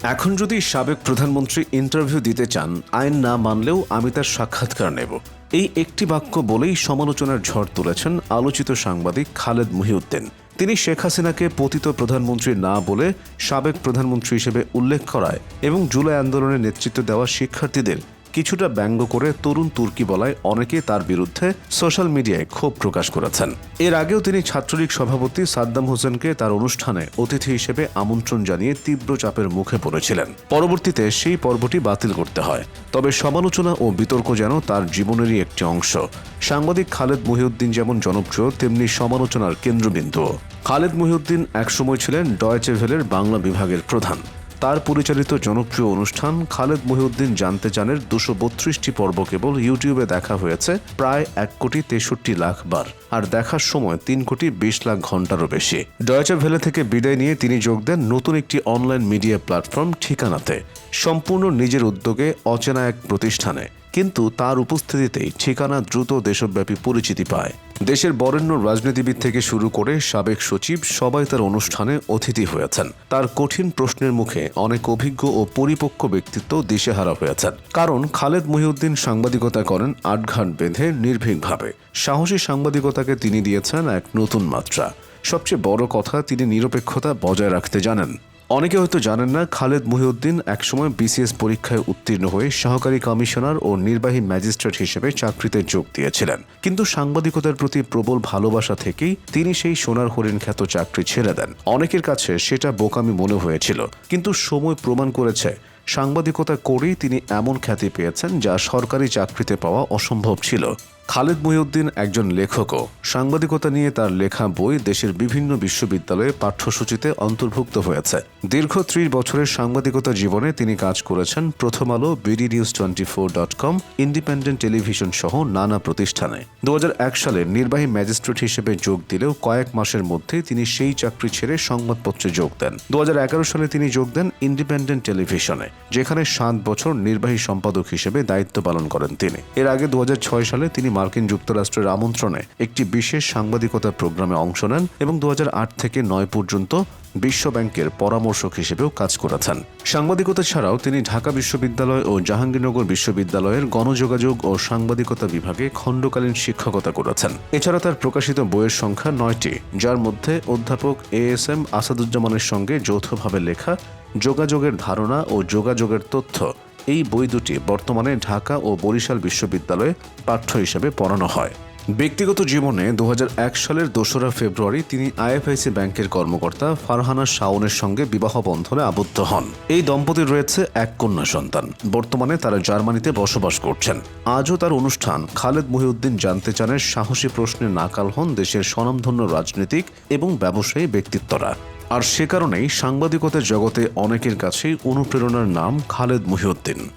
এখন যদি সাবেক প্রধানমন্ত্রী ইন্টারভিউ দিতে চান, আইন না মানলেও আমি তার সাক্ষাৎকার নেব। এই একটি বাক্য বলেই সমালোচনার ঝড় তুলেছেন আলোচিত সাংবাদিক খালেদ মহিউদ্দিন। তিনি শেখ হাসিনাকে পতিত প্রধানমন্ত্রী না বলে সাবেক প্রধানমন্ত্রী হিসেবে উল্লেখ করায় এবং জুলাই আন্দোলনে নেতৃত্ব দেওয়া শিক্ষার্থীদের কিছুটা ব্যঙ্গ করে তরুণ তুর্কি বলায় অনেকে তার বিরুদ্ধে সোশ্যাল মিডিয়ায় ক্ষোভ প্রকাশ করেছেন। এর আগেও তিনি ছাত্রলীগ সভাপতি সাদ্দাম হোসেনকে তার অনুষ্ঠানে অতিথি হিসেবে আমন্ত্রণ জানিয়ে তীব্র চাপের মুখে পড়েছিলেন। পরবর্তীতে সেই পর্বটি বাতিল করতে হয়। তবে সমালোচনা ও বিতর্ক যেন তার জীবনেরই একটি অংশ। সাংবাদিক খালেদ মহিউদ্দিন যেমন জনপ্রিয়, তেমনি সমালোচনার কেন্দ্রবিন্দু খালেদ মহিউদ্দিন একসময় ছিলেন ডয়েচে ভেলের বাংলা বিভাগের প্রধান। তার পরিচালিত জনপ্রিয় অনুষ্ঠান খালেদ মহিউদ্দিন জানতে চানের দুশো বত্রিশটি পর্ব কেবল ইউটিউবে দেখা হয়েছে প্রায় এক কোটি তেষট্টি লাখ বার। আর দেখার সময় তিন কোটি বিশ লাখ ঘন্টারও বেশি। ডয়চে ভেলে থেকে বিদায় নিয়ে তিনি যোগ দেন নতুন একটি অনলাইন মিডিয়া প্ল্যাটফর্ম ঠিকানাতে। সম্পূর্ণ নিজের উদ্যোগে অচেনা এক প্রতিষ্ঠানে। কিন্তু তার উপস্থিতিতেই ঠিকানা দ্রুত দেশব্যাপী পরিচিতি পায়। দেশের বরেণ্য রাজনীতিবিদ থেকে শুরু করে সাবেক সচিব সবাই তার অনুষ্ঠানে অতিথি হয়েছেন। তার কঠিন প্রশ্নের মুখে অনেক অভিজ্ঞ ও পরিপক্ক ব্যক্তিত্ব দিশেহারা হয়েছেন। কারণ খালেদ মহিউদ্দিন সাংবাদিকতা করেন আটঘাট বেঁধে নির্ভীকভাবে। সাহসী সাংবাদিকতাকে তিনি দিয়েছেন এক নতুন মাত্রা। সবচেয়ে বড় কথা তিনি নিরপেক্ষতা বজায় রাখতে জানেন। অনেকে হয়তো জানেন না, খালেদ মহিউদ্দিন একসময় বিসিএস পরীক্ষায় উত্তীর্ণ হয়ে সহকারী কমিশনার ও নির্বাহী ম্যাজিস্ট্রেট হিসেবে চাকরিতে যোগ দিয়েছিলেন। কিন্তু সাংবাদিকতার প্রতি প্রবল ভালোবাসা থেকেই তিনি সেই সোনার হরিণ খ্যাত চাকরি ছেড়ে দেন। অনেকের কাছে সেটা বোকামি মনে হয়েছিল, কিন্তু সময় প্রমাণ করেছে, সাংবাদিকতা করেই তিনি এমন খ্যাতি পেয়েছেন যা সরকারি চাকরিতে পাওয়া অসম্ভব ছিল। খালেদ মহিউদ্দিন একজন লেখকও। সাংবাদিকতা নিয়ে তার লেখা বই দেশের বিভিন্ন বিশ্ববিদ্যালয়ে পাঠ্যসূচিতে অন্তর্ভুক্ত হয়েছে। দীর্ঘ ত্রিশ বছরের সাংবাদিকতা জীবনে তিনি কাজ করেছেন Prothom Alo BD news twenty four dot com, Independent Television সহ নানা প্রতিষ্ঠানে। দু সালে নির্বাহী ম্যাজিস্ট্রেট হিসেবে যোগ দিলেও কয়েক মাসের মধ্যে তিনি সেই চাকরি ছেড়ে সংবাদপত্রে যোগ দেন। দু হাজার এগারো সালে তিনি যোগ দেন ইন্ডিপেন্ডেন্ট টেলিভিশনে, যেখানে সাত বছর নির্বাহী সম্পাদক হিসেবে দায়িত্ব পালন করেন তিনি। এর আগে দু হাজার ছয় সালে তিনি মার্কিন যুক্তরাষ্ট্রের আমন্ত্রণে একটি বিশেষ সাংবাদিকতা প্রোগ্রামে অংশ নেন এবং দু হাজার আট থেকে নয় পর্যন্ত বিশ্ব ব্যাংকের পরামর্শক হিসেবেও কাজ করেছেন। সাংবাদিকতা ছাড়াও তিনি ঢাকা বিশ্ববিদ্যালয় ও জাহাঙ্গীরনগর বিশ্ববিদ্যালয়ের গণযোগাযোগ ও সাংবাদিকতা বিভাগে খণ্ডকালীন শিক্ষকতা করেছেন। এছাড়া তার প্রকাশিত বইয়ের সংখ্যা নয়টি, যার মধ্যে অধ্যাপক এ এস এম আসাদুজ্জামানের সঙ্গে যৌথভাবে লেখা যোগাযোগের ধারণা ও যোগাযোগের তথ্য এই বই দুটি বর্তমানে ঢাকা ও বরিশাল বিশ্ববিদ্যালয়ে পাঠ্য হিসেবে পড়ানো হয়। ব্যক্তিগত জীবনে দু হাজার এক সালের দোসরা ফেব্রুয়ারি তিনি আইএফআইসি ব্যাংকের কর্মকর্তা ফারহানা শাওনের সঙ্গে বিবাহ বন্ধনে আবদ্ধ হন। এই দম্পতির রয়েছে এক কন্যা সন্তান। বর্তমানে তারা জার্মানিতে বসবাস করছেন। আজও তার অনুষ্ঠান খালেদ মহিউদ্দিন জানতে চানের সাহসী প্রশ্নে নাকাল হন দেশের স্বনামধন্য রাজনীতিক এবং ব্যবসায়ী ব্যক্তিত্বরা। আর সে কারণেই সাংবাদিকতার জগতে অনেকের কাছেই অনুপ্রেরণার নাম খালেদ মহিউদ্দিন।